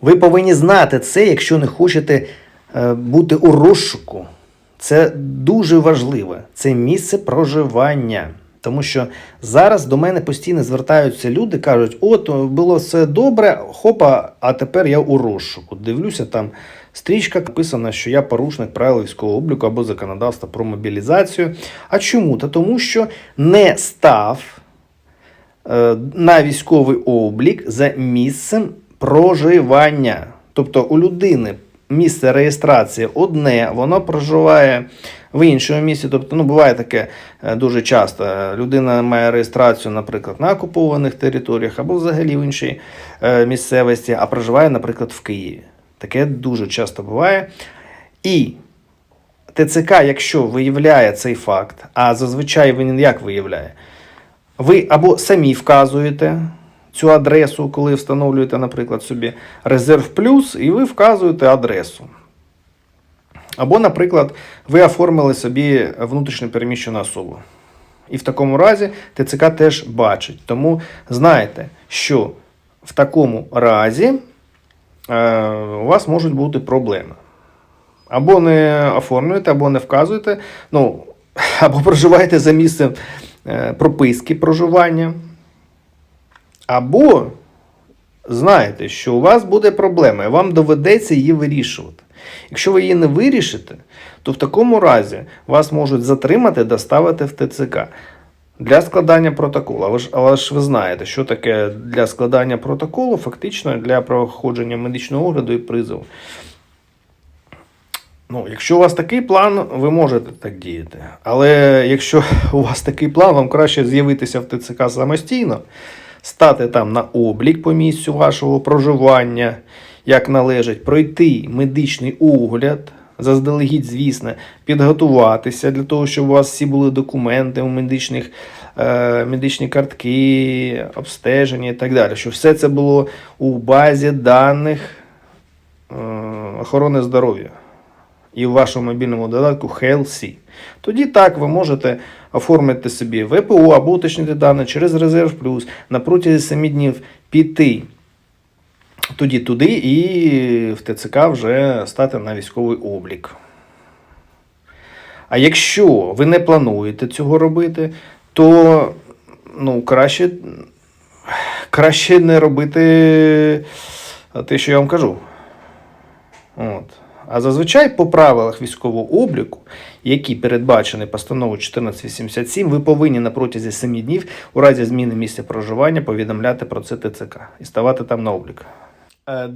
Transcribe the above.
Ви повинні знати це, якщо не хочете е, бути у розшуку. Це дуже важливе. Це місце проживання. Тому що зараз до мене постійно звертаються люди, кажуть: от було все добре, хопа, а тепер я у розшуку. Дивлюся, там стрічка написана, що я порушник правил військового обліку або законодавства про мобілізацію. А чому? Та тому, що не став е, на військовий облік за місцем проживання. Тобто у людини місце реєстрації одне, воно проживає в іншому місці. Тобто, ну, буває таке е, дуже часто. Людина має реєстрацію, наприклад, на окупованих територіях або взагалі в іншій е, місцевості, а проживає, наприклад, в Києві. Таке дуже часто буває. І ТЦК, якщо виявляє цей факт, а зазвичай він як виявляє? Ви або самі вказуєте цю адресу, коли встановлюєте, наприклад, собі резерв плюс, і ви вказуєте адресу. Або, наприклад, ви оформили собі внутрішньо переміщену особу. І в такому разі ТЦК теж бачить. Тому знайте, що в такому разі е, у вас можуть бути проблеми. Або не оформлюєте, або не вказуєте, ну, або проживаєте за місцем е, прописки проживання, або знаєте, що у вас буде проблема, і вам доведеться її вирішувати. Якщо ви її не вирішите, то в такому разі вас можуть затримати, доставити в ТЦК для складання протоколу. Але ж, але ж ви знаєте, що таке для складання протоколу, фактично для проходження медичного огляду і призову. Ну, якщо у вас такий план, ви можете так діяти. Але якщо у вас такий план, вам краще з'явитися в ТЦК самостійно, стати там на облік по місцю вашого проживання, як належить, пройти медичний огляд, заздалегідь, звісно, підготуватися для того, щоб у вас всі були документи у медичних, е, медичні картки, обстеження і так далі. Щоб все це було у базі даних е, охорони здоров'я і в вашому мобільному додатку HealthSee. Тоді так ви можете оформити собі ВПО або уточнити дані через Резерв Плюс на протязі 7 днів піти тоді туди і в ТЦК вже стати на військовий облік. А якщо ви не плануєте цього робити, то ну, краще, краще не робити те, що я вам кажу. От. А зазвичай по правилах військового обліку, які передбачені постановою 1487, ви повинні на протязі 7 днів у разі зміни місця проживання повідомляти про це ТЦК і ставати там на облік. Е,